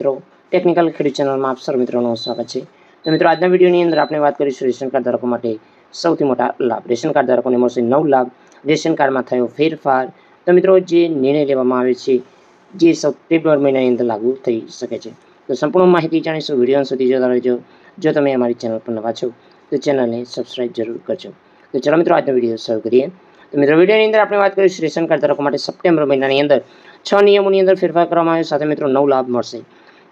મિત્રો ટેકનિકલ ખેડૂત ચેનલમાં આપ સર મિત્રોનું સ્વાગત છે. તો મિત્રો, આજના વિડીયોની અંદર આપણે વાત કરીશું રેશન કાર્ડ ધારકો માટે સૌથી મોટા લાભ. રેશન કાર્ડ ધારકોને મળશે નવ લાભ રેશન કાર્ડમાં થયો ફેરફાર. તો મિત્રો, જે નિર્ણય લેવામાં આવે છે, જે સપ્ટેમ્બર મહિનાની અંદર લાગુ થઈ શકે છે. તો સંપૂર્ણ માહિતી જાણીશું. વીડિયો સુધી જોતા રહેજો. જો તમે અમારી ચેનલ પર નવા છો, તો ચેનલને સબસ્ક્રાઇબ જરૂર કરજો. તો ચાલો મિત્રો, આજનો વીડિયો શરૂ કરીએ. તો મિત્રો, વિડીયોની અંદર આપણે વાત કરીશું રેશન કાર્ડ ધારકો માટે સપ્ટેમ્બર મહિનાની અંદર છ નિયમોની અંદર ફેરફાર કરવામાં આવ્યો. સાથે મિત્રો, નવ લાભ મળશે.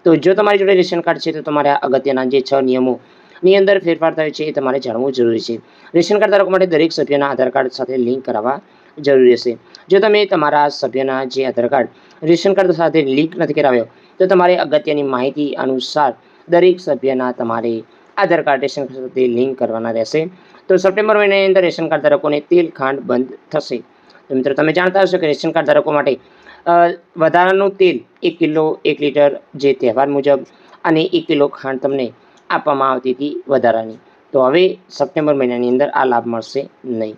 તો જો તમારી જોડે રેશન કાર્ડ છે, તો તમારે અગત્યના જે છ નિયમોની અંદર ફેરફાર થયો છે, એ તમારે જાણવું જરૂરી છે. રેશન કાર્ડ ધારકો માટે દરેક સભ્યના આધાર કાર્ડ સાથે લિંક કરાવવા જરૂરી હશે. જો તમે તમારા સભ્યના જે આધાર કાર્ડ રેશન કાર્ડ સાથે લિંક નથી કરાવ્યો, તો તમારે અગત્યની માહિતી અનુસાર દરેક સભ્યના તમારે આધાર કાર્ડ રેશન કાર્ડ સાથે લિંક કરવાના રહેશે. તો સપ્ટેમ્બર મહિનાની અંદર રેશન કાર્ડ ધારકોને તેલ ખાંડ બંધ થશે. તો મિત્રો, તમે જાણતા હશો કે રેશન કાર્ડ ધારકો માટે વધારાનું તેલ એક કિલો, એક લીટર જે તહેવાર મુજબ અને એક કિલો ખાંડ તમને આપવામાં આવતી હતી વધારાની. તો હવે સપ્ટેમ્બર મહિનાની અંદર આ લાભ મળશે નહીં.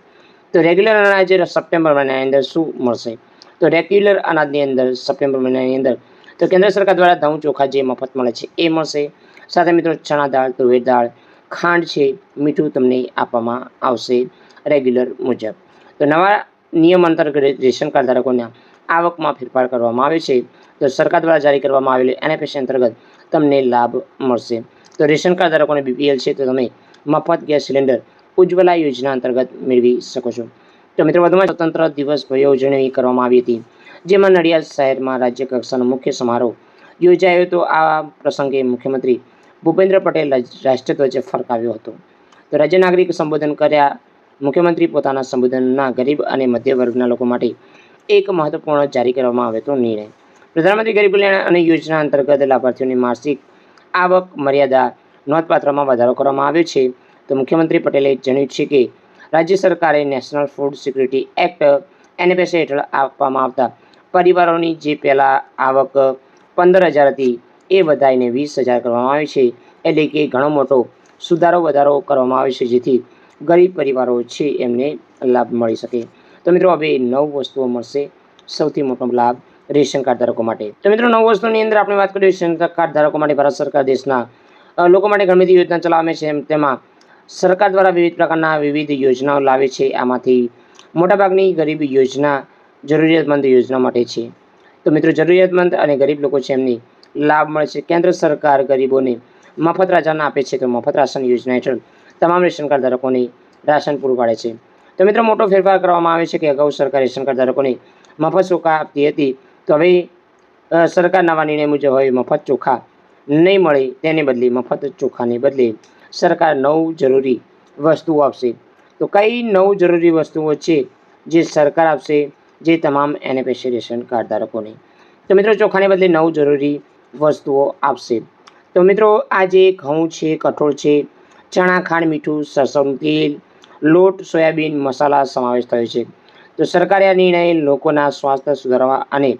તો રેગ્યુલર અનાજ સપ્ટેમ્બર મહિનાની અંદર શું મળશે? તો રેગ્યુલર અનાજની અંદર સપ્ટેમ્બર મહિનાની અંદર તો કેન્દ્ર સરકાર દ્વારા ઘઉં ચોખા જે મફત મળે છે એ મળશે. સાથે મિત્રો ચણા દાળ, તુવેર દાળ, ખાંડ છે, મીઠું તમને આપવામાં આવશે રેગ્યુલર મુજબ. તો નવા નિયમ અંતર્ગત રેશન કાર્ડ ધારકોના આવકમાં ફેરફાર કરવામાં આવે છે. તો સરકાર દ્વારા જારી કરવામાં આવેલી એનએફએસ અંતર્ગત તમને લાભ મળશે. તો રેશન કાર્ડ ધારકોને બીપીએલ છે તો તમે મફત ગેસ સિલિન્ડર ઉજ્જવલા યોજના અંતર્ગત મેળવી શકો છો. તો મિત્રો, વધુમાં સ્વતંત્ર દિવસ ભવ્ય ઉજવણી કરવામાં આવી હતી. જેમાં નડિયાદ શહેરમાં રાજ્ય કક્ષાનો મુખ્ય સમારોહ યોજાયો હતો. આ પ્રસંગે મુખ્યમંત્રી ભૂપેન્દ્ર પટેલ રાષ્ટ્રધ્વજ ફરકાવ્યો હતો. તો રાજ્ય નાગરિક સંબોધન કર્યા મુખ્યમંત્રી પોતાના સંબોધનના ગરીબ અને મધ્ય વર્ગના લોકો માટે એક મહત્વપૂર્ણ જારી કરવામાં આવ્યો હતો નિર્ણય. પ્રધાનમંત્રી ગરીબ કલ્યાણ અને યોજના અંતર્ગત લાભાર્થીઓની માસિક આવક મર્યાદા નોંધપાત્રમાં વધારો કરવામાં આવ્યો છે. તો મુખ્યમંત્રી પટેલે જણાવ્યું છે કે, રાજ્ય સરકારે national food security act NFS હેઠળ આપવામાં આવતા પરિવારોની જે પહેલાં આવક પંદર હજાર હતી એ વધારીને વીસ હજાર કરવામાં આવી છે, એટલે કે ઘણો મોટો સુધારો વધારો કરવામાં આવ્યો છે, જેથી ગરીબ પરિવારો છે એમને લાભ મળી શકે. તો મિત્રો હવે નવ વસ્તુઓ મળશે. સૌથી મોટો લાભ રેશન કાર્ડ ધારકો માટે. તો મિત્રો નવ વસ્તુની અંદર આપણે વાત કરીએ રેશન કાર્ડ ધારકો માટે ભારત સરકાર દેશના લોકો માટે ઘણી બધી યોજના ચલાવે છે. તેમાં સરકાર દ્વારા વિવિધ પ્રકારના વિવિધ યોજનાઓ લાવે છે. આમાંથી મોટાભાગની ગરીબ યોજના, જરૂરિયાતમંદ યોજના માટે છે. તો મિત્રો જરૂરિયાતમંદ અને ગરીબ લોકો છે એમની લાભ મળે છે. કેન્દ્ર સરકાર ગરીબોને મફત રાશન આપે છે. તો મફત રાશન યોજના હેઠળ તમામ રેશન કાર્ડ ધારકોને રાશન પૂરું પાડે છે. તો મિત્રો, મોટો ફેરફાર કરવામાં આવે છે કે અગાઉ સરકાર રેશન ધારકોને મફત ચોખા આપતી હતી. તો હવે સરકાર નવા નિર્ણય મુજબ હવે મફત ચોખા નહીં મળે, તેને બદલે મફત ચોખાને બદલે સરકાર નવ જરૂરી વસ્તુઓ આપશે. તો કઈ નવ જરૂરી વસ્તુઓ છે જે સરકાર આપશે, જે તમામ એનએપીસી રેશન કાર્ડ ધારકોને તો મિત્રો, ચોખાને બદલે નવ જરૂરી વસ્તુઓ આપશે. તો મિત્રો આજે ઘઉં છે, કઠોળ છે, ચણા, ખાંડ, મીઠું, સરસવનું તેલ લોટ, સોયાબીન, મસાલા સમાવેશ થયો છે. તો સરકારે આ નિર્ણય લોકોના સ્વાસ્થ્ય સુધારવા અને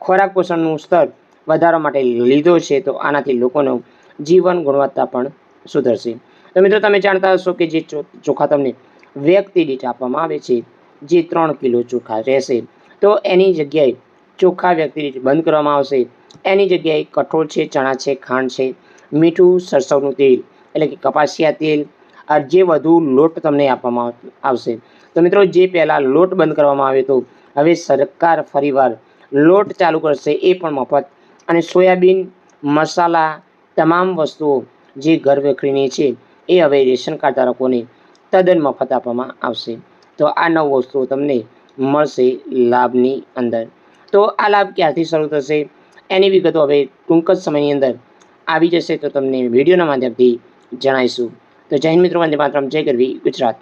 ખોરાક પોષણનું સ્તર વધારવા માટે લીધો છે, તો આનાથી લોકોનું જીવન ગુણવત્તા પણ સુધરશે. તો મિત્રો, તમે જાણતા હશો કે જે ચોખા તમને વ્યક્તિ દીઠ આપવામાં આવે છે, જે ત્રણ કિલો ચોખા રહેશે. તો એની જગ્યાએ ચોખા વ્યક્તિ દીઠ બંધ કરવામાં આવશે. એની જગ્યાએ કઠોળ છે, ચણા છે, ખાંડ છે, મીઠું, સરસવનું તેલ, એટલે કે કપાસિયા તેલ જે વધુ લોટ તમને આપવામાં આવશે. તો મિત્રો, જે પહેલાં લોટ બંધ કરવામાં આવ્યો હતો, હવે સરકાર ફરીવાર લોટ ચાલુ કરશે એ પણ મફત. અને સોયાબીન, મસાલા, તમામ વસ્તુઓ જે ઘર વખરીની છે, એ હવે રેશન કાર્ડ ધારકોને તદ્દન મફત આપવામાં આવશે. તો આ નવ વસ્તુઓ તમને મળશે લાભની અંદર. તો આ લાભ ક્યારથી શરૂ થશે? એની વિગતો હવે ટૂંક જ સમયની અંદર આવી જશે. તો તમને વિડીયોના માધ્યમથી જણાવીશું. તો જૈન મિત્રો વંદે માતરમ. જય ગરવી. ગુજરાત.